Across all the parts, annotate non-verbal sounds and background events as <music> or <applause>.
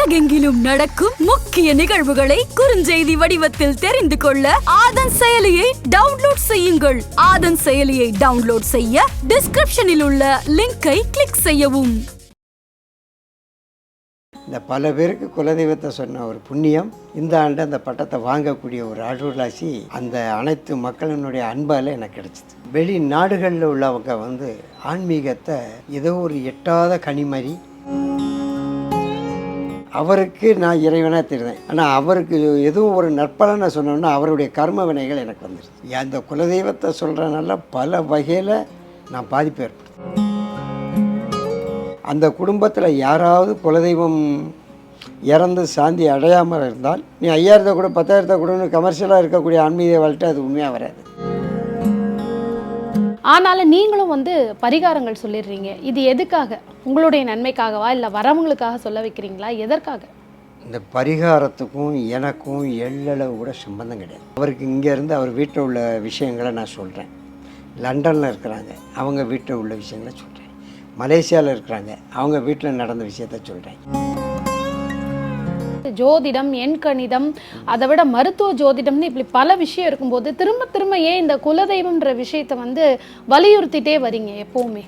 உலகெங்கிலும் நடக்கும் முக்கிய நிகழ்வுகளை குறுஞ்செய்தி வடிவத்தில் தெரிந்து கொள்ள ஆதன் செயலியை டவுன்லோட் செய்யுங்கள். ஆதன் செயலியை டவுன்லோட் செய்ய டிஸ்கிரிப்ஷனில் உள்ள லிங்கை கிளிக் செய்யவும். இந்த பல பேருக்கு குலதெய்வத்தை சொன்ன ஒரு புண்ணியம் இந்த ஆண்டு அந்த பட்டத்தை வாங்கக்கூடிய ஒரு அருளாசி அந்த அனைத்து மக்களினுடைய அன்பால் எனக்கு கிடைச்சிது. வெளி நாடுகளில் உள்ளவங்க வந்து ஆன்மீகத்தை ஏதோ ஒரு எட்டாத கனிமறி அவருக்கு நான் இறைவனாக தெரிந்தேன் ஆனால் அவருக்கு எதுவும் ஒரு நற்பலனை சொன்னோன்னா அவருடைய கர்ம வினைகள் எனக்கு வந்துடுது அந்த குலதெய்வத்தை சொல்கிறனால பல வகையில் நான் பாதிப்பு ஏற்படுது அந்த குடும்பத்தில் யாராவது குலதெய்வம் இறந்து சாந்தி அடையாமல் இருந்தால் நீ ஐயாயிரத்தை கூட பத்தாயிரத்தை கூடன்னு கமர்ஷியலாக இருக்கக்கூடிய ஆன்மீக வாழ்க்கை அது உண்மையாக வராது. ஆனாலும் நீங்களும் வந்து பரிகாரங்கள் சொல்லிடுறீங்க. இது எதுக்காக? உங்களுடைய நன்மைக்காகவா? இல்லை வரவங்களுக்காக சொல்ல வைக்கிறீங்களா? எதற்காக? இந்த பரிகாரத்துக்கும் எனக்கும் எள்ளளவு கூட சம்பந்தம் கிடையாது. அவருக்கு இங்கேருந்து அவர் வீட்டில் உள்ள விஷயங்களை நான் சொல்கிறேன் லண்டனில் இருக்கிறாங்க. அவங்க வீட்டில் உள்ள விஷயங்களை சொல்கிறேன் மலேசியாவில் இருக்கிறாங்க. அவங்க வீட்டில் நடந்த விஷயத்த சொல்கிறேன் ஜோதிடம் எண்கணிதம் அதை விட மருத்துவ ஜோதிடம்னு இப்படி பல விஷயம் இருக்கும்போது திரும்ப திரும்ப ஏன் இந்த குலதெய்வம்ன்ற விஷயத்தை வந்து வலியுறுத்திட்டே வரீங்க எப்பவுமே?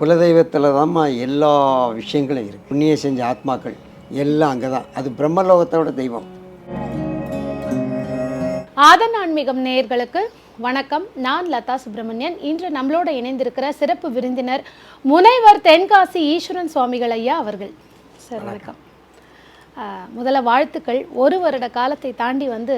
குலதெய்வத்தில் தான்மா எல்லா விஷயங்களும் இருக்குது புண்ணிய செஞ்ச ஆத்மாக்கள் எல்லாம் அங்கே தான் அது பிரம்மலோகத்தோட தெய்வம். ஆதன் ஆன்மீகம் நேயர்களுக்கு வணக்கம். நான் லதா சுப்பிரமணியன். இன்று நம்மளோட இணைந்திருக்கிற சிறப்பு விருந்தினர் முனைவர் தென்காசி ஈஸ்வரன் சுவாமிகள் ஐயா அவர்கள். சார் வணக்கம். முதல்ல வாழ்த்துக்கள். ஒரு வருட காலத்தை தாண்டி வந்து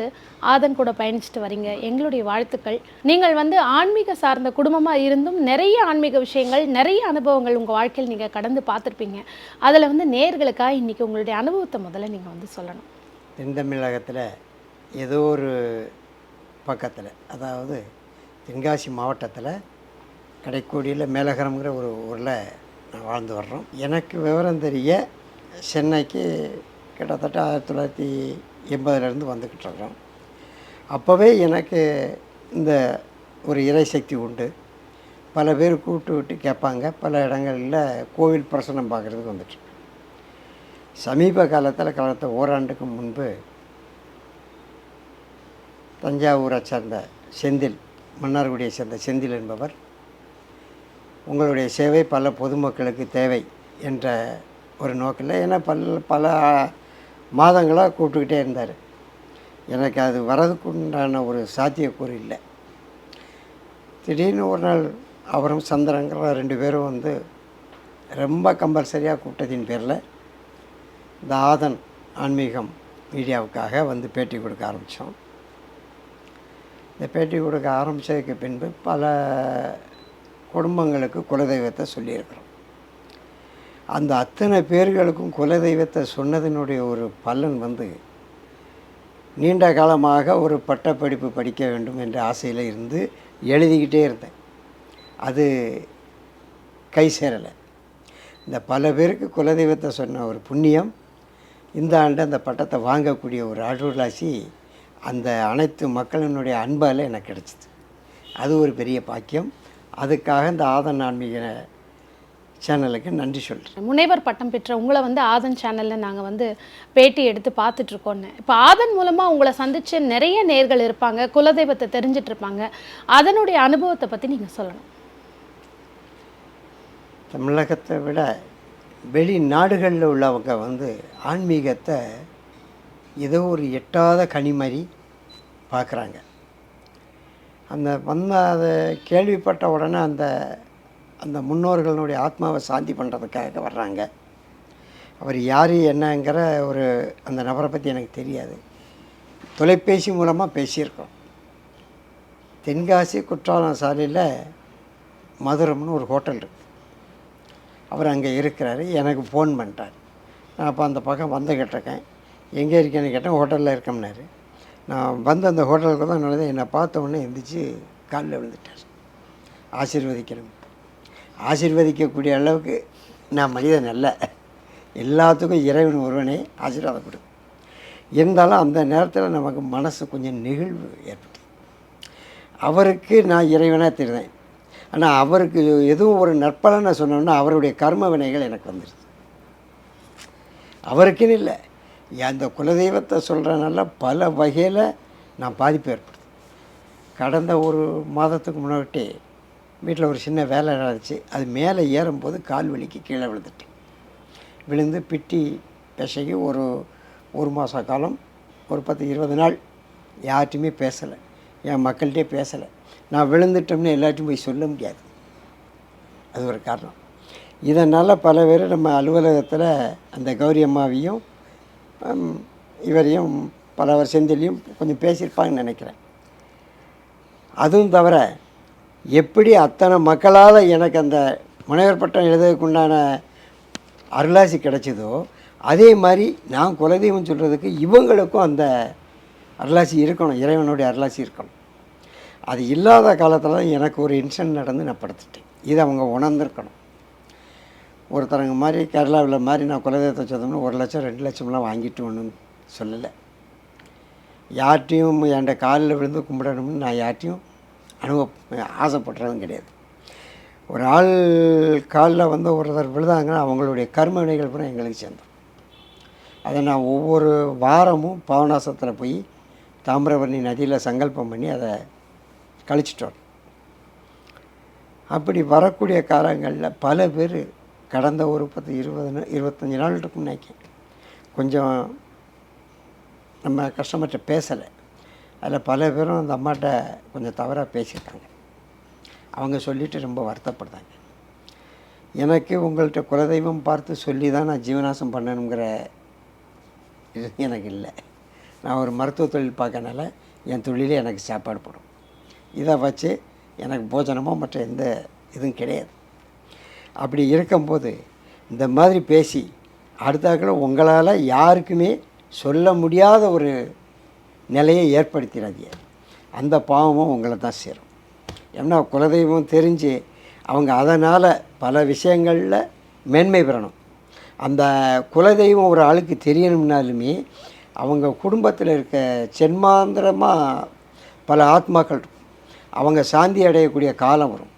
ஆதன் கூட பயணிச்சுட்டு வரீங்க. எங்களுடைய வாழ்த்துக்கள். நீங்கள் வந்து ஆன்மீக சார்ந்த குடும்பமாக இருந்தும் நிறைய ஆன்மீக விஷயங்கள் நிறைய அனுபவங்கள் உங்கள் வாழ்க்கையில் நீங்கள் கடந்து பார்த்துருப்பீங்க. அதில் வந்து நேர்களுக்காக இன்றைக்கி உங்களுடைய அனுபவத்தை முதல்ல நீங்கள் வந்து சொல்லணும். தென் தமிழகத்தில் ஏதோ ஒரு பக்கத்தில் அதாவது தென்காசி மாவட்டத்தில் கடைக்கோடியில் மேலகரம்ங்கிற ஒரு ஊரில் நான் வாழ்ந்து வர்றோம். எனக்கு விவரம் தெரிய சென்னைக்கு கிட்டத்தட்ட ஆயிரத்தி தொள்ளாயிரத்தி எண்பதுலேருந்து வந்துக்கிட்டு இருக்கிறோம். அப்போவே எனக்கு இந்த ஒரு இறை சக்தி உண்டு. பல பேர் கூப்பிட்டு விட்டு கேட்பாங்க. பல இடங்களில் கோவில் பிரசனம் பார்க்குறதுக்கு வந்துட்டு சமீப காலத்தில் கடந்த ஓராண்டுக்கு முன்பு தஞ்சாவூரை சேர்ந்த செந்தில் மன்னார்குடியை சேர்ந்த செந்தில் என்பவர் உங்களுடைய சேவை பல பொதுமக்களுக்கு தேவை என்ற ஒரு நோக்கில். ஏன்னா பல் பல மாதங்களாக கூப்பிட்டுக்கிட்டே இருந்தார். எனக்கு அது வரதுக்கு உண்டான ஒரு சாத்தியக்கூறு இல்லை. திடீர்னு ஒரு நாள் அவரும் சந்திரங்கிற ரெண்டு பேரும் வந்து ரொம்ப கம்பல்சரியாக கூப்பிட்டதின் பேரில் இந்த ஆதன் ஆன்மீகம் மீடியாவுக்காக வந்து பேட்டி கொடுக்க ஆரம்பித்தோம். இந்த பேட்டி கொடுக்க ஆரம்பித்ததுக்கு பின்பு பல குடும்பங்களுக்கு குலதெய்வத்தை சொல்லியிருக்கிறோம். அந்த அத்தனை பேர்களுக்கும் குலதெய்வத்தை சொன்னதினுடைய ஒரு பலன் வந்து நீண்ட காலமாக ஒரு பட்டப்படிப்பு படிக்க வேண்டும் என்ற ஆசையில் இருந்து எழுதிக்கிட்டே இருந்தேன். அது கை சேரலை. இந்த பல பேருக்கு குலதெய்வத்தை சொன்ன ஒரு புண்ணியம் இந்த ஆண்டு அந்த பட்டத்தை வாங்கக்கூடிய ஒரு அருளாசி அந்த அனைத்து மக்களினுடைய அன்பால் எனக்கு கிடச்சிது. அது ஒரு பெரிய பாக்கியம். அதுக்காக இந்த ஆதன் ஆன்மீக சேனலுக்கு நன்றி சொல்கிறேன் முனைவர் பட்டம் பெற்ற உங்களை வந்து ஆதன் சேனலில் நாங்கள் வந்து பேட்டி எடுத்து பார்த்துட்டு இருக்கோன்னு இப்போ ஆதன் மூலமாக உங்களை சந்திச்ச நிறைய நேர்கள் இருப்பாங்க குலதெய்வத்தை தெரிஞ்சிட்டு இருப்பாங்க அதனுடைய அனுபவத்தை பற்றி நீங்கள் சொல்லணும். தமிழகத்தை விட வெளி நாடுகளில் உள்ளவங்க வந்து ஆன்மீகத்தை ஏதோ ஒரு எட்டாத கனிமறி பார்க்குறாங்க. அந்த வந்த அதை கேள்விப்பட்ட உடனே அந்த அந்த முன்னோர்களுடைய ஆத்மாவை சாந்தி பண்ணுறதுக்காக வர்றாங்க. அவர் யார் என்னங்கிற ஒரு அந்த நபரை பற்றி எனக்கு தெரியாது. தொலைபேசி மூலமாக பேசியிருக்கோம் தென்காசி குற்றாலம் சாலையில் மதுரம்னு ஒரு ஹோட்டல் இருக்குது அவர் அங்கே இருக்கிறாரு எனக்கு ஃபோன் பண்ணிட்டார் நான் அப்போ அந்த பக்கம் வந்துக்கிட்டு இருக்கேன் எங்கே இருக்கேன்னு கேட்டேன் ஹோட்டலில் இருக்கோம்னாரு. நான் வந்து அந்த ஹோட்டலுக்கு தான் நுழைந்தேன் என்னை பார்த்த உடனே எழுந்திரிச்சு காலில் விழுந்துட்டார். ஆசீர்வதிக்கணும் ஆசீர்வதிக்கக்கூடிய அளவுக்கு நான் மனிதன் அல்ல. எல்லாத்துக்கும் இறைவன் ஒருவனே ஆசீர்வாதம் கொடுக்கும் இருந்தாலும் அந்த நேரத்தில் நமக்கு மனசு கொஞ்சம் நெகிழ்வு ஏற்பட்டு அவருக்கு நான் இறைவனாக தெரிந்தேன். ஆனால் அவருக்கு எதுவும் ஒரு நற்பலனை சொன்னோன்னா அவருடைய கர்ம வினைகள் எனக்கு வந்துடுது அவருக்குன்னு இல்லை. அந்த குலதெய்வத்தை சொல்கிறனால பல வகையில் நான் பாதிப்பு ஏற்படுது. கடந்த ஒரு மாதத்துக்கு முன்னாடி வீட்டில் ஒரு சின்ன வேலை நடந்துச்சு. அது மேலே ஏறும்போது கால் வலிக்கு கீழே விழுந்துட்டேன். விழுந்து பிட்டி பிசகி ஒரு ஒரு மாத காலம் ஒரு பத்து இருபது நாள் யார்ட்டையுமே பேசலை. என் மக்கள்கிட்டே பேசலை. நான் விழுந்துட்டோம்னு எல்லார்ட்டையும் போய் சொல்ல முடியாது. அது ஒரு காரணம். இதனால் பல பேர் நம்ம அலுவலகத்தில் அந்த கௌரி அம்மாவையும் இவரையும் பல செந்திலையும் கொஞ்சம் பேசியிருப்பாங்கன்னு நினைக்கிறேன். அதுவும் தவிர எப்படி அத்தனை மக்களால் எனக்கு அந்த முனைவர் பட்டம் எழுதுறதுக்குண்டான அருளாசி கிடைச்சதோ அதே மாதிரி நான் குலதெய்வம் சொல்கிறதுக்கு இவங்களுக்கும் அந்த அருளாசி இருக்கணும் இறைவனுடைய அருளாசி இருக்கணும். அது இல்லாத காலத்தில் எனக்கு ஒரு இன்சிடென்ட் நடந்து நான் படுத்துட்டேன். இதை அவங்க உணர்ந்திருக்கணும். ஒருத்தரங்க மாதிரி கேரளாவில் மாதிரி நான் குலதெய்வத்தை சொன்னோம்னா ஒரு லட்சம் ரெண்டு லட்சம்லாம் வாங்கிட்டு ஒன்றும் சொல்லலை. யார்ட்டையும் என்கிட்ட காலில் விழுந்து கும்பிடணும்னு நான் யார்ட்டையும் அனுபவ ஆசைப்படுறதும் கிடையாது. ஒரு ஆள் காலில் வந்து ஒருத்தர் விழுதாங்கன்னா அவங்களுடைய கர்ம வினைகள் பூரா எங்களுக்கு சேர்ந்தோம் அதை நான் ஒவ்வொரு வாரமும் பாவனாசத்தில் போய் தாமிரபரணி நதியில் சங்கல்பம் பண்ணி அதை கழிச்சிட்டோம் அப்படி வரக்கூடிய காலங்களில் பல பேர் கடந்த ஒரு பத்து இருபது இருபத்தஞ்சி நாள் இருக்கும்னு கொஞ்சம் நம்ம கஷ்டமற்ற பேசலை. அதில் பல பேரும் அந்த அம்மாட்ட கொஞ்சம் தவறாக பேசியிருக்காங்க. அவங்க சொல்லிட்டு ரொம்ப வருத்தப்படுறாங்க. எனக்கு உங்கள்கிட்ட குலதெய்வம் பார்த்து சொல்லி தான் நான் ஜீவனாசம் பண்ணணுங்கிற இது எனக்கு இல்லை. நான் ஒரு மருத்துவ தொழில் பார்க்கறனால என் தொழிலே எனக்கு சாப்பாடு போடும். இதை வச்சு எனக்கு போஜனமோ மற்ற எந்த இதுவும் கிடையாது. அப்படி இருக்கும்போது இந்த மாதிரி பேசி அடுத்தாக்கில் உங்களால் யாருக்குமே சொல்ல முடியாத ஒரு நிலையை ஏற்படுத்திடாதீங்க. அந்த பாவமும் உங்களை தான் சேரும். ஏன்னா குலதெய்வம் தெரிஞ்சு அவங்க அதனால் பல விஷயங்களில் மேன்மை பெறணும். அந்த குலதெய்வம் ஒரு ஆளுக்கு தெரியணும்னாலுமே அவங்க குடும்பத்தில் இருக்க சென்மாந்திரமாக பல ஆத்மாக்கள் இருக்கும். அவங்க சாந்தி அடையக்கூடிய காலம் வரும்.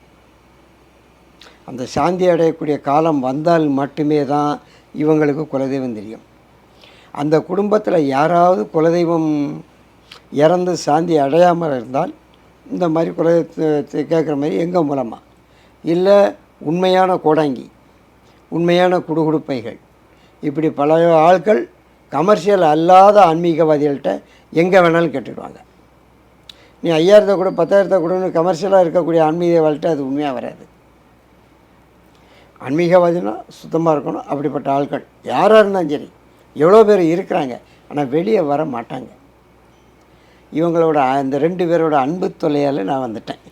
அந்த சாந்தி அடையக்கூடிய காலம் வந்தால் மட்டுமே தான் இவங்களுக்கு குலதெய்வம் தெரியும். அந்த குடும்பத்தில் யாராவது குலதெய்வம் இறந்து சாந்தி அடையாமல் இருந்தால் இந்த மாதிரி குறை கேட்குற மாதிரி எங்கள் மூலமாக இல்லை உண்மையான கோடாங்கி உண்மையான குடுகுடுப்பைகள். இப்படி பல ஆட்கள் கமர்ஷியல் அல்லாத ஆன்மீகவாதிகள்கிட்ட எங்கே வேணாலும் கேட்டுடுவாங்க நீ ஐயாயிரத்தை கூட பத்தாயிரத்தை கூடன்னு கமர்ஷியலாக இருக்கக்கூடிய ஆன்மீகவாதிகிட்ட அது உண்மையாக வராது. ஆன்மீகவாதினா சுத்தமாக இருக்கணும் அப்படிப்பட்ட ஆட்கள் யாராக இருந்தாலும் சரி. எவ்வளோ பேர் இருக்கிறாங்க ஆனால் வெளியே வர மாட்டாங்க. இவங்களோட அந்த ரெண்டு பேரோட அன்பு தொல்லையால் நான் வந்துட்டேன்.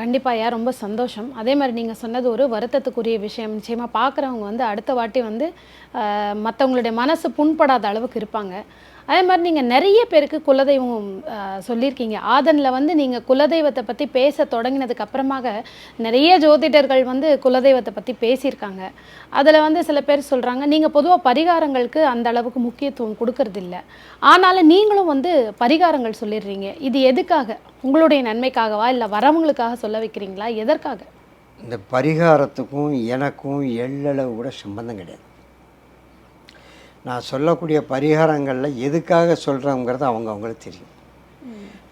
கண்டிப்பாக ஐயா ரொம்ப சந்தோஷம். அதே மாதிரி நீங்கள் சொன்னது ஒரு வருத்தத்துக்குரிய விஷயம். நிச்சயமாக பார்க்குறவங்க வந்து அடுத்த வாட்டி வந்து மற்றவங்களுடைய மனசு புண்படாத அளவுக்கு இருப்பாங்க. அதே மாதிரி நீங்கள் நிறைய பேருக்கு குலதெய்வம் சொல்லியிருக்கீங்க. ஆதனில் வந்து நீங்கள் குலதெய்வத்தை பற்றி பேச தொடங்கினதுக்கு அப்புறமாக நிறைய ஜோதிடர்கள் வந்து குலதெய்வத்தை பற்றி பேசியிருக்காங்க. அதில் வந்து சில பேர் சொல்கிறாங்க நீங்கள் பொதுவாக பரிகாரங்களுக்கு அந்த அளவுக்கு முக்கியத்துவம் கொடுக்கறதில்ல. ஆனாலும் நீங்களும் வந்து பரிகாரங்கள் சொல்லிடுறீங்க. இது எதுக்காக? உங்களுடைய நன்மைக்காகவா? இல்லை வரவங்களுக்காக சொல்ல வைக்கிறீங்களா? எதற்காக? இந்த பரிகாரத்துக்கும் எனக்கும் எள்ளளவு கூட சம்பந்தம் கிடையாது. நான் சொல்லக்கூடிய பரிகாரங்களில் எதுக்காக சொல்கிறோங்கிறது அவங்க அவங்களுக்கு தெரியும்.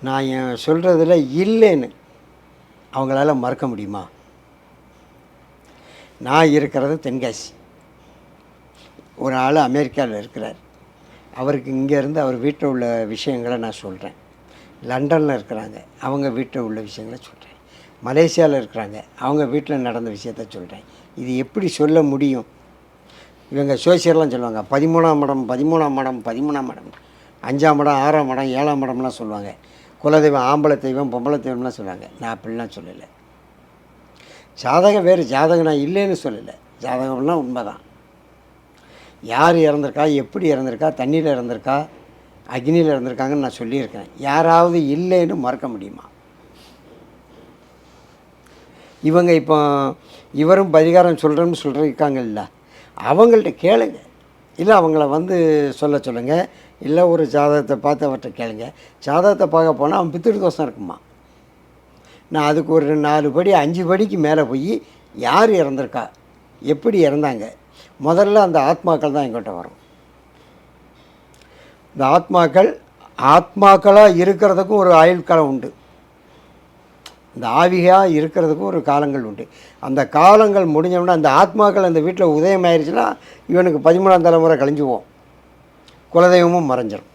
நான் என் சொல்கிறதுல இல்லைன்னு அவங்களால மறக்க முடியுமா? நான் இருக்கிறது தென்காசி. ஒரு ஆள் அமெரிக்காவில் இருக்கிறார். அவருக்கு இங்கேருந்து அவர் வீட்டில் உள்ள விஷயங்களை நான் சொல்கிறேன் லண்டனில் இருக்கிறாங்க. அவங்க வீட்டில் உள்ள விஷயங்களை சொல்கிறேன் மலேசியாவில் இருக்கிறாங்க. அவங்க வீட்டில் நடந்த விஷயத்த சொல்கிறேன் இது எப்படி சொல்ல முடியும்? இவங்க சோசியர்லாம் சொல்லுவாங்க. பதிமூணாம் மடம் பதிமூணாம் மடம் பதிமூணாம் மடம். அஞ்சாம் மடம் ஆறாம் மடம் ஏழாம் மடம்லாம் சொல்லுவாங்க. குலதெய்வம் ஆம்பளை தெய்வம் பொம்பளை தெய்வம்லாம் சொல்லுவாங்க. நான் அப்படிலாம் சொல்லலை. ஜாதகம் வேறு ஜாதகம் நான் இல்லைன்னு சொல்லலை. ஜாதகம்லாம் உண்மைதான். யார் இறந்துருக்கா எப்படி இறந்துருக்கா தண்ணியில் இறந்துருக்கா அக்னியில் இறந்துருக்காங்கன்னு நான் சொல்லியிருக்கேன். யாராவது இல்லைன்னு மறக்க முடியுமா? இவங்க இப்போ இவரும் பரிகாரம் சொல்கிறேன்னு சொல்லியிருக்காங்கல்ல. அவங்கள்ட்ட கேளுங்க. இல்லை அவங்கள வந்து சொல்ல சொல்லுங்கள் இல்லை ஒரு ஜாதகத்தை பார்த்து அவர்கிட்ட கேளுங்க. ஜாதகத்தை பார்க்க போனால் அவன் பித்திரு தோஷம் இருக்குமா? நான் அதுக்கு ஒரு நாலு படி அஞ்சு படிக்கு மேலே போய் யார் இறந்துருக்கா? எப்படி இறந்தாங்க? முதல்ல அந்த ஆத்மாக்கள் தான் எங்கிட்ட வரும். இந்த ஆத்மாக்கள் ஆத்மாக்களாக இருக்கிறதுக்கும் ஒரு ஆயுள் காலம் உண்டு. இந்த ஆவியாக இருக்கிறதுக்கும் ஒரு காலங்கள் உண்டு. அந்த காலங்கள் முடிஞ்சோம்னா அந்த ஆத்மாக்கள் அந்த வீட்டில் உதயம் ஆயிடுச்சுன்னா இவனுக்கு பதிமூணாம் தலைமுறை கழிஞ்சுவோம். குலதெய்வமும் மறைஞ்சிடும்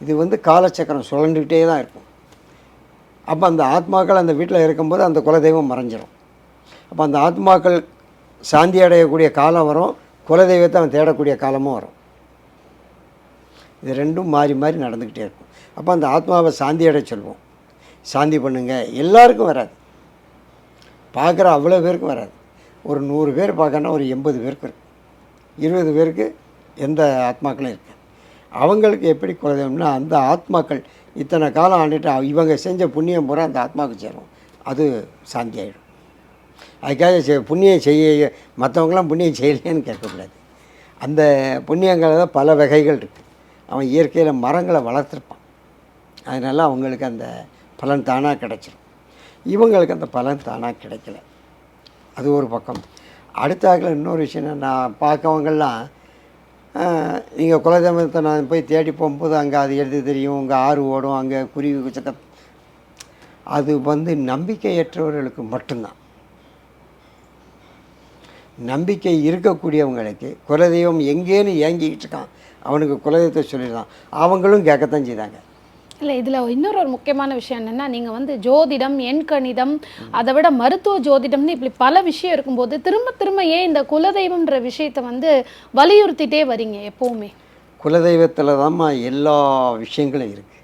இது வந்து காலச்சக்கரம் சுழண்டுக்கிட்டே தான் இருக்கும். அப்போ அந்த ஆத்மாக்கள் அந்த வீட்டில் இருக்கும்போது அந்த குலதெய்வம் மறைஞ்சிடும் அப்போ அந்த ஆத்மாக்கள் சாந்தி அடையக்கூடிய காலம் வரும் குலதெய்வத்தை அவன் தேடக்கூடிய காலமும் வரும். இது ரெண்டும் மாறி மாறி நடந்துக்கிட்டே இருக்கும். அப்போ அந்த ஆத்மாவை சாந்தி அடைய சொல்லுவோம் சாந்தி பண்ணுங்க. எல்லாருக்கும் வராது. பார்க்குற அவ்வளோ பேருக்கு வராது. ஒரு நூறு பேர் பார்க்கணுன்னா ஒரு எண்பது பேருக்கு இருக்கும் இருபது பேருக்கு எந்த ஆத்மாக்களும் இருக்கு. அவங்களுக்கு எப்படி குலதெய்வம்னா அந்த ஆத்மாக்கள் இத்தனை காலம் ஆண்டுட்டு இவங்க செஞ்ச புண்ணியம் பூரா அந்த ஆத்மாவுக்கு சேரும். அது சாந்தி ஆகிடும் அதுக்காக புண்ணியம் செய்ய மற்றவங்களாம் புண்ணியம் செய்யலையேன்னு கேட்கக்கூடாது. அந்த புண்ணியங்களில் பல வகைகள் இருக்குது அவன் இயற்கையில் மரங்களை வளர்த்துருப்பான். அதனால் அவங்களுக்கு அந்த பலன் தானாக கிடச்சிரும். இவங்களுக்கு அந்த பலன் தானாக கிடைக்கல. அது ஒரு பக்கம். அடுத்தாக்கில் இன்னொரு விஷயம் நான் பார்க்கவங்கெல்லாம் நீங்கள் குலதெய்வத்தை நான் போய் தேடி போகும்போது அங்கே அது எழுதி தெரியும் உங்கள் ஆறு ஓடும் அங்கே குருவி குச்சக்க அது வந்து நம்பிக்கையற்றவர்களுக்கு மட்டும்தான். நம்பிக்கை இருக்கக்கூடியவங்களுக்கு குலதெய்வம் எங்கேன்னு ஏங்கிக்கிட்டு இருக்கான். அவனுக்கு குலதெய்வத்தை சொல்லிடுறான் அவங்களும் கேட்கத்தான் செய்தாங்க. இல்லை இதில் இன்னொரு ஒரு முக்கியமான விஷயம் என்னென்னா நீங்கள் வந்து ஜோதிடம் எண்கணிதம் அதை விட மருத்துவ ஜோதிடம்னு இப்படி பல விஷயம் இருக்கும்போது திரும்ப திரும்ப ஏன் இந்த குலதெய்வம்ன்ற விஷயத்தை வந்து வலியுறுத்திட்டே வரீங்க எப்போவுமே? குலதெய்வத்தில் தான்மா எல்லா விஷயங்களும் இருக்குது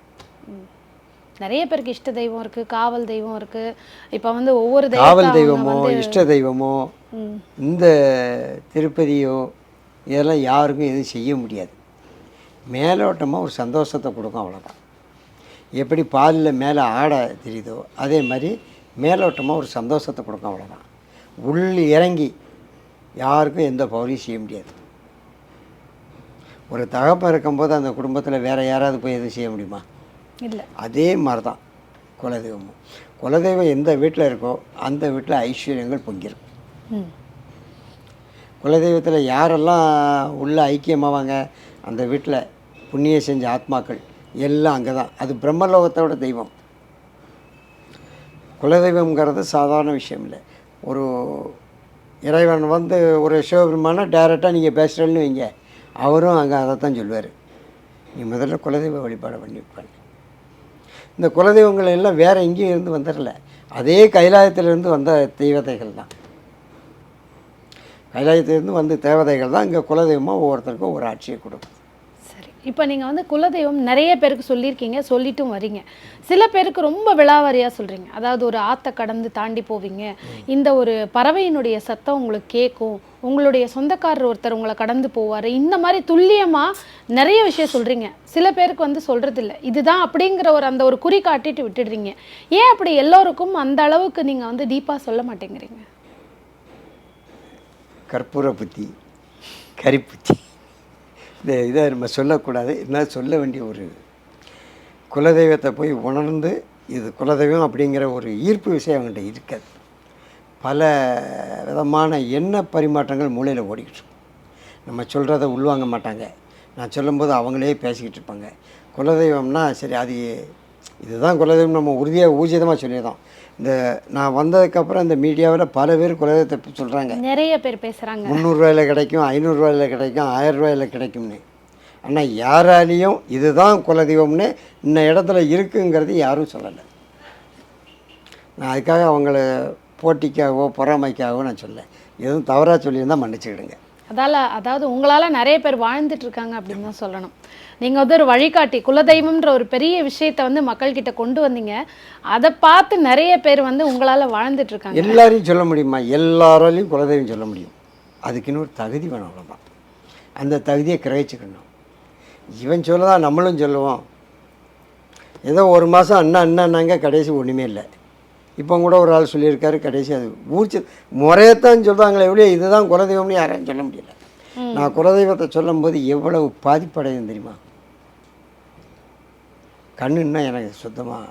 நிறைய பேருக்கு இஷ்ட தெய்வம் இருக்குது காவல் தெய்வம் இருக்குது இப்போ வந்து ஒவ்வொரு காவல் தெய்வமோ இஷ்ட தெய்வமோ இந்த திருப்பதியோ இதெல்லாம் யாருக்கும் எதுவும் செய்ய முடியாது. மேலோட்டமாக ஒரு சந்தோஷத்தை கொடுக்கும் அவ்வளோதான் எப்படி பாலில் மேலே ஆடை தெரியுதோ அதே மாதிரி மேலோட்டமாக ஒரு சந்தோஷத்தை கொடுக்கும் அவ்வளோதான் உள் இறங்கி யாருக்கும் எந்த பவரையும் செய்ய முடியாது. ஒரு தகப்பன் இருக்கும்போது அந்த குடும்பத்தில் வேறு யாராவது போய் எதுவும் செய்ய முடியுமா? இல்லை. அதே மாதிரி தான் குலதெய்வமும். குலதெய்வம் எந்த வீட்டில் இருக்கோ அந்த வீட்டில் ஐஸ்வர்யங்கள் பொங்கியிருக்கும் குலதெய்வத்தில் யாரெல்லாம் உள்ள ஐக்கியமாவாங்க? அந்த வீட்டில் புண்ணியம் செஞ்ச ஆத்மாக்கள். எல்லாம் அங்கே தான் அது பிரம்மலோகத்தோட தெய்வம். குலதெய்வம்ங்கிறது சாதாரண விஷயம் இல்லை. ஒரு இறைவன் வந்து ஒரு சிவபெருமானை டைரெக்டாக நீங்கள் பேசுகிறேன்னு வைங்க. அவரும் அங்கே அதை தான் சொல்லுவார். நீ முதல்ல குலதெய்வ வழிபாடு பண்ணிப்பாங்க இந்த குலதெய்வங்கள் எல்லாம் வேறு எங்கேயும் இருந்து வந்துடல. அதே கைலாயத்திலிருந்து வந்த தெய்வதைகள் தான். கைலாயத்திலிருந்து வந்த தேவதைகள் தான் இங்கே குலதெய்வமாக ஒவ்வொருத்தருக்கும் ஒரு ஆட்சியை கொடுக்கும். இப்போ நீங்கள் வந்து குலதெய்வம் நிறைய பேருக்கு சொல்லியிருக்கீங்க சொல்லிட்டும் வரீங்க. சில பேருக்கு ரொம்ப விளாவாரியாக சொல்கிறீங்க அதாவது ஒரு ஆற்றை கடந்து தாண்டி போவீங்க. இந்த ஒரு பறவையினுடைய சத்தம் உங்களுக்கு கேட்கும் உங்களுடைய சொந்தக்காரர் ஒருத்தர் உங்களை கடந்து போவார். இந்த மாதிரி துல்லியமாக நிறைய விஷயம் சொல்கிறீங்க சில பேருக்கு வந்து சொல்கிறதில்ல இதுதான் அப்படிங்கிற ஒரு அந்த ஒரு குறி காட்டிட்டு விட்டுடுறீங்க. ஏன் அப்படி எல்லோருக்கும் அந்த அளவுக்கு நீங்கள் வந்து டீப்பாக சொல்ல மாட்டேங்கிறீங்க? கற்பூர புத்தி கரிப்புத்தி இந்த இதை நம்ம சொல்லக்கூடாது. என்ன சொல்ல வேண்டிய ஒரு குலதெய்வத்தை போய் உணர்ந்து இது குலதெய்வம் அப்படிங்கிற ஒரு ஈர்ப்பு விஷயம் அவங்கள்ட்ட இருக்காது. பல விதமான எண்ண பரிமாற்றங்கள் மூளையில் ஓடிக்கிட்டு நம்ம சொல்கிறத உள்வாங்க மாட்டாங்க. நான் சொல்லும்போது அவங்களே பேசிக்கிட்டு இருப்பாங்க. குலதெய்வம்னா சரி அது இதுதான் குலதெய்வம். நம்ம உறுதியாக ஊர்ஜிதமாக சொல்லியிருந்தோம் இந்த நான் வந்ததுக்கப்புறம் இந்த மீடியாவில் பல பேர் குலதெய்வத்தை சொல்கிறாங்க நிறைய பேர் பேசுகிறாங்க முந்நூறுரூவாயில் கிடைக்கும் ஐநூறுரூவாயில் கிடைக்கும் ஆயிரம் ரூபாயில் கிடைக்கும்னு. ஆனால் யாராலையும் இதுதான் குலதெய்வம்னு இந்த இடத்துல இருக்குங்கிறது யாரும் சொல்லலை. நான் அதுக்காக அவங்கள போட்டிக்காகவோ பொறாமைக்காகவோ நான் சொல்ல எதுவும் தவறாக சொல்லியிருந்தால் மன்னிச்சுக்கிடுங்க. அதால அதாவது உங்களால் நிறைய பேர் வாழ்ந்துட்டு இருக்காங்க அப்படின்னு தான் சொல்லணும். நீங்கள் வந்து ஒரு வழிகாட்டி குலதெய்வம்ன்ற ஒரு பெரிய விஷயத்தை வந்து மக்கள்கிட்ட கொண்டு வந்தீங்க. அதை பார்த்து நிறைய பேர் வந்து உங்களால் வாழ்ந்துட்டு இருக்காங்க. எல்லாரையும் சொல்ல முடியுமா? எல்லாராலையும் குலதெய்வம் சொல்ல முடியும். அதுக்குன்னு ஒரு தகுதி வேணும் அவ்வளோதான் அந்த தகுதியை கிரகிச்சுக்கணும். இவன் சொல்லதான் நம்மளும் சொல்லுவோம். ஏதோ ஒரு மாதம் அண்ணா அண்ணான்னாங்க கடைசி ஒன்றுமே இல்லை. இப்போ கூட ஒரு ஆள் சொல்லியிருக்காரு கடைசி அது ஊர்ச்சி முறையத்தான் சொல்கிறாங்களே எவ்வளோ இதுதான் குலதெய்வம்னு யாரையும் சொல்ல முடியல. நான் குலதெய்வத்தை சொல்லும்போது எவ்வளவு பாதிப்படையும் தெரியுமா? கண்ணுன்னா எனக்கு சுத்தமாக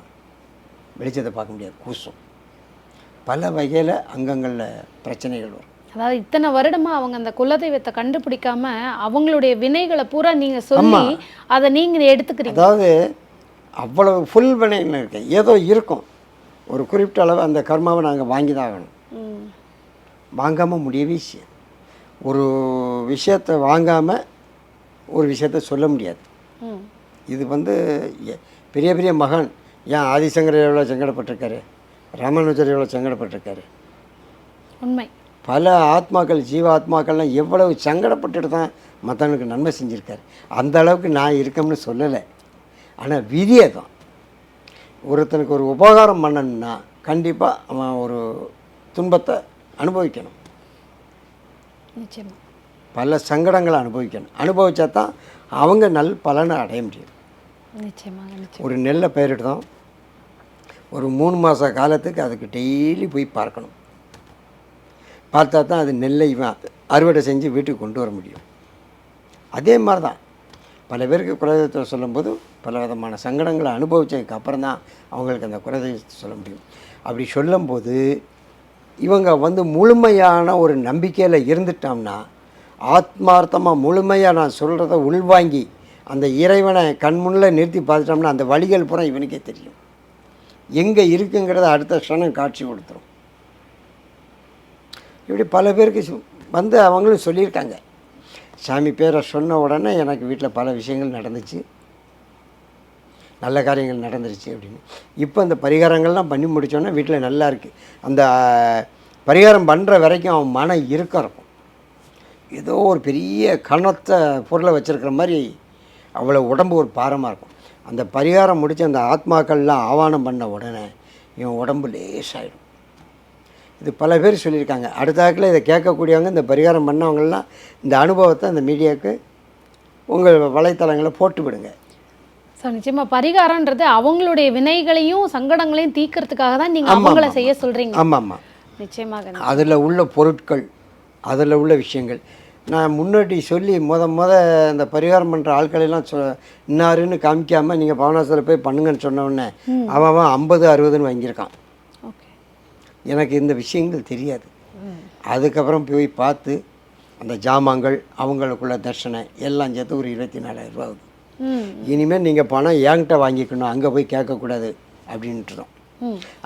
வெளிச்சத்தை பார்க்க முடியாது கூசும். பல வகையில் அங்கங்களில் பிரச்சனைகள் வரும். அதாவது இத்தனை வருடமா அவங்க அந்த குலதெய்வத்தை கண்டுபிடிக்காம அவங்களுடைய வினைகளை பூரா நீங்க சொல்லி அதை நீங்க எடுத்துக்கிறீங்க. அதாவது அவ்வளவு ஃபுல் வினைன்னு இருக்கு. ஏதோ இருக்கும். ஒரு குறிப்பிட்ட அளவு அந்த கர்மாவை நாங்கள் வாங்கி தான் ஆகணும். வாங்காமல் முடியவே செய்யாது ஒரு விஷயத்தை வாங்காமல் ஒரு விஷயத்த சொல்ல முடியாது. இது வந்து பெரிய பெரிய மகான் ஏன் ஆதிசங்கர் எவ்வளோ சங்கடப்பட்டிருக்காரு? ராமானுஜர் எவ்வளோ சங்கடப்பட்டிருக்காரு? உண்மை. பல ஆத்மாக்கள் ஜீவ ஆத்மாக்கள்லாம் எவ்வளவு சங்கடப்பட்டுட்டு தான் மற்றவனுக்கு நன்மை செஞ்சுருக்காரு. அந்த அளவுக்கு நான் இருக்கேன்னு சொல்லலை. ஆனால் விதியை தான். ஒருத்தனுக்கு ஒரு உபகாரம் பண்ணணும்னா கண்டிப்பாக அவன் ஒரு துன்பத்தை அனுபவிக்கணும். பல சங்கடங்களை அனுபவிக்கணும். அனுபவிச்சா தான் அவங்க நல் பலனை அடைய முடியும். ஒரு நெல்லை பயிரிடுதோம் ஒரு மூணு மாத காலத்துக்கு அதுக்கு டெய்லி போய் பார்க்கணும். பார்த்தா தான் அது நெல்லை அறுவடை செஞ்சு வீட்டுக்கு கொண்டு வர முடியும். அதே மாதிரி தான் பல பேருக்கு குலதெய்வத்தை சொல்லும்போது பல விதமான சங்கடங்களை அனுபவித்ததுக்கு அப்புறம் தான் அவங்களுக்கு அந்த குலதெய்வத்தை சொல்ல முடியும். அப்படி சொல்லும்போது இவங்க வந்து முழுமையான ஒரு நம்பிக்கையில் இருந்துட்டோம்னா ஆத்மார்த்தமாக முழுமையாக நான் சொல்கிறத உள்வாங்கி அந்த இறைவனை கண்முன்னில் நிறுத்தி பார்த்துட்டோம்னா அந்த வழிகள் பூரா இவனுக்கே தெரியும். எங்கே இருக்குங்கிறத அடுத்த க்ஷணம் காட்சி கொடுத்துரும். இப்படி பல பேருக்கு வந்து அவங்களும் சொல்லியிருக்காங்க. சாமி பேரை சொன்ன உடனே எனக்கு வீட்டில் பல விஷயங்கள் நடந்துச்சு. நல்ல காரியங்கள் நடந்துருச்சு அப்படின்னு. இப்போ அந்த பரிகாரங்கள்லாம் பண்ணி முடித்தோன்னே வீட்டில் நல்லா இருக்குது அந்த பரிகாரம் பண்ணுற வரைக்கும் அவன் மன இறுக்கம் இருக்கும். ஏதோ ஒரு பெரிய கணத்தை பொருளை வச்சுருக்கிற மாதிரி அவ்வளோ உடம்பு ஒரு பாரமாக இருக்கும். அந்த பரிகாரம் முடித்து அந்த ஆத்மாக்கள்லாம் ஆவானம் பண்ண உடனே இவன் உடம்பு லேசாகிடும் இது பல பேர் சொல்லியிருக்காங்க. அடுத்தாக்கில் இதை கேட்கக்கூடியவங்க இந்த பரிகாரம் பண்ணவங்கள்லாம் இந்த அனுபவத்தை அந்த மீடியாவுக்கு உங்கள் வலைத்தளங்களை போட்டு விடுங்க. ஸோ நிச்சயமா பரிகாரம்ன்றது அவங்களுடைய வினைகளையும் சங்கடங்களையும் தீர்க்கறதுக்காக தான் நீங்க ஆமா, அவங்கள செய்ய சொல்றீங்க. ஆமாம் ஆமாம் நிச்சயமாக அதில் உள்ள பொருட்கள் அதில் உள்ள விஷயங்கள். நான் முன்னாடி சொல்லி முத முத இந்த பரிகாரம் பண்ணுற ஆட்களெல்லாம் சொ இன்னாருன்னு காமிக்காமல் நீங்கள் பவனாசில் போய் பண்ணுங்கன்னு சொன்ன உடனே அவன் அவன் ஐம்பது அறுபதுன்னு வாங்கியிருக்கான். ஓகே. எனக்கு இந்த விஷயங்கள் தெரியாது. அதுக்கப்புறம் போய் பார்த்து அந்த ஜாமான்கள் அவங்களுக்குள்ள தர்ஷனை எல்லாம் சேர்த்து ஒரு இருபத்தி நாலாயிரம் ரூபா ஆகுது. இனிமேல் நீங்கள் பணம் என்கிட்ட வாங்கிக்கணும் அங்கே போய் கேட்கக்கூடாது அப்படின்ட்டுறோம்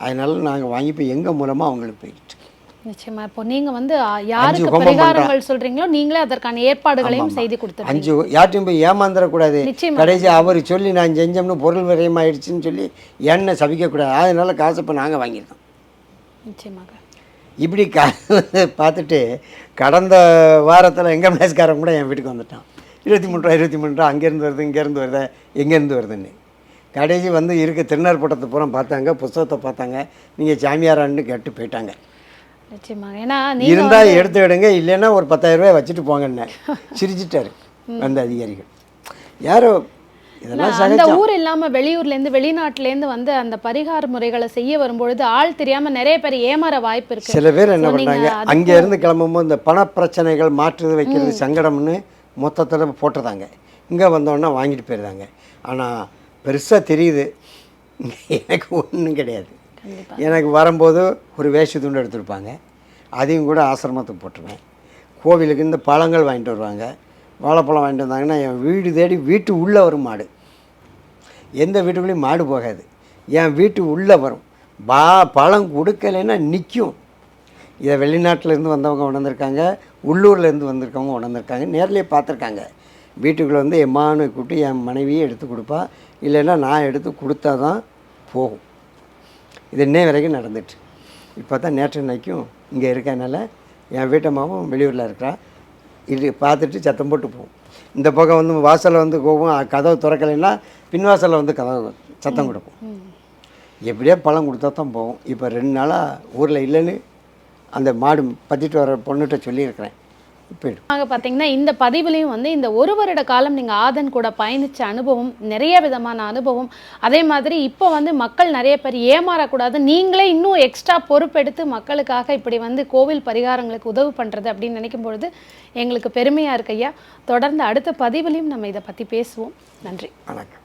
அதனால நாங்கள் வாங்கி போய் எங்கள் மூலமாக அவங்களுக்கு போயிட்டு நிச்சயமா. இப்போ நீங்க வந்து யாருக்கு பரிகாரங்கள் சொல்றீங்களோ நீங்களே அதற்கான ஏற்பாடுகளையும் செய்து கொடுத்துருங்க அஞ்சு யார்ட்டையும் போய் ஏமாந்துடக்கூடாது. கடைசி அவர் சொல்லி நான் செஞ்சோம்னு பொருள் விரயமாயிடுச்சுன்னு சொல்லி எண்ணெய் சபிக்கக்கூடாது. அதனால காசு இப்போ நாங்கள் வாங்கியிருக்கோம். நிச்சயமாக. இப்படி கா <laughs> பார்த்துட்டு கடந்த வாரத்தில் எங்கள் மேஸ்காரன் கூட என் வீட்டுக்கு வந்துட்டான். இருபத்தி மூணு ரூபா இருபத்தி மூணு ரூபா அங்கேருந்து வருது இங்கேருந்து வருது எங்கேருந்து வருதுன்னு. கடைசி வந்து இருக்க திருநார் பட்டத்தை பூரா பார்த்தாங்க புஸ்தகத்தை பார்த்தாங்க நீங்கள் சாமியாரான்னு கேட்டு போயிட்டாங்க. நிச்சயமாக ஏன்னா இருந்தால் எடுத்து விடுங்க இல்லைன்னா ஒரு பத்தாயிரம் ரூபாய் வச்சுட்டு போங்கன்னு. சிரிச்சிட்டாரு அந்த அதிகாரிகள். யாரோ இதெல்லாம் அந்த ஊர் இல்லாம வெளியூர்ல இருந்து வெளிநாட்டுல இருந்து வந்து அந்த பரிகார முறைகளை செய்ய வரும்பொழுது ஆள் தெரியாம நிறைய பேர் ஏமாற வாய்ப்பு இருக்கு. சில பேர் என்ன அதுக்கு- அங்கே இருந்து கிளம்பும்போது இந்த பண பிரச்சனைகள் மாற்றுறது வைக்கிறது சங்கடம்னு மொத்தத்தில் போட்டுறதாங்க இங்கே வந்தோடனே வாங்கிட்டு போயிருந்தாங்க. ஆனால் பெருசாக தெரியுது. எனக்கு ஒன்றும் கிடையாது. எனக்கு வரும்போது ஒரு வேஷ்டி துண்டு எடுத்துருப்பாங்க. அதையும் கூட ஆசிரமத்துக்கு போட்டுருவேன். கோவிலுக்கு இந்த பழங்கள் வாங்கிட்டு வருவாங்க. வாழைப்பழம் வாங்கிட்டு வந்தாங்கன்னா என் வீடு தேடி வீட்டு உள்ளே வரும் மாடு. எந்த வீட்டுக்குள்ளேயும் மாடு போகாது. என் வீட்டு உள்ளே வரும். பா பழம் கொடுக்கலைன்னா நிற்கும் இதை வெளிநாட்டிலேருந்து வந்தவங்க உணர்ந்திருக்காங்க. உள்ளூர்லேருந்து வந்திருக்கவங்க உணர்ந்திருக்காங்க. நேர்லேயே பார்த்துருக்காங்க. வீட்டுக்குள்ளே வந்து எம்மானு கூப்பிட்டு என் மனைவியே எடுத்து கொடுப்பா. இல்லைன்னா நான் எடுத்து கொடுத்தா தான் போகும். இது இன்னே வரைக்கும் நடந்துட்டு. இப்போ தான் நேற்று நினைக்கும் இங்கே இருக்கனால என் வீட்டம்மாவும் வெளியூரில் இருக்கிறா. இது பார்த்துட்டு சத்தம் போட்டு போகும். இந்த பக்கம் வந்து வாசலில் வந்து போகும் கதவு திறக்கலைன்னா பின்வாசலில் வந்து கதவு சத்தம் கொடுக்கும். எப்படியோ பழம் கொடுத்தா தான் போகும். இப்போ ரெண்டு நாளாக ஊரில் இல்லைன்னு அந்த மாடு பத்திட்டு வர பொண்ணுகிட்ட சொல்லியிருக்கிறேன். ஆக பார்த்தீங்கன்னா இந்த பதிவுலையும் வந்து இந்த ஒரு வருட காலம் நீங்கள் ஆதன் கூட பயணிச்ச அனுபவம் நிறைய விதமான அனுபவம். அதே மாதிரி இப்போ வந்து மக்கள் நிறைய பேர் ஏமாறக்கூடாது. நீங்களே இன்னும் எக்ஸ்ட்ரா பொறுப்பெடுத்து மக்களுக்காக இப்படி வந்து கோவில் பரிகாரங்களுக்கு உதவு பண்ணுறது அப்படின்னு நினைக்கும் பொழுது எங்களுக்கு பெருமையாக இருக்கு ஐயா. தொடர்ந்து அடுத்த பதிவுலையும் நம்ம இதை பற்றி பேசுவோம். நன்றி. வணக்கம்.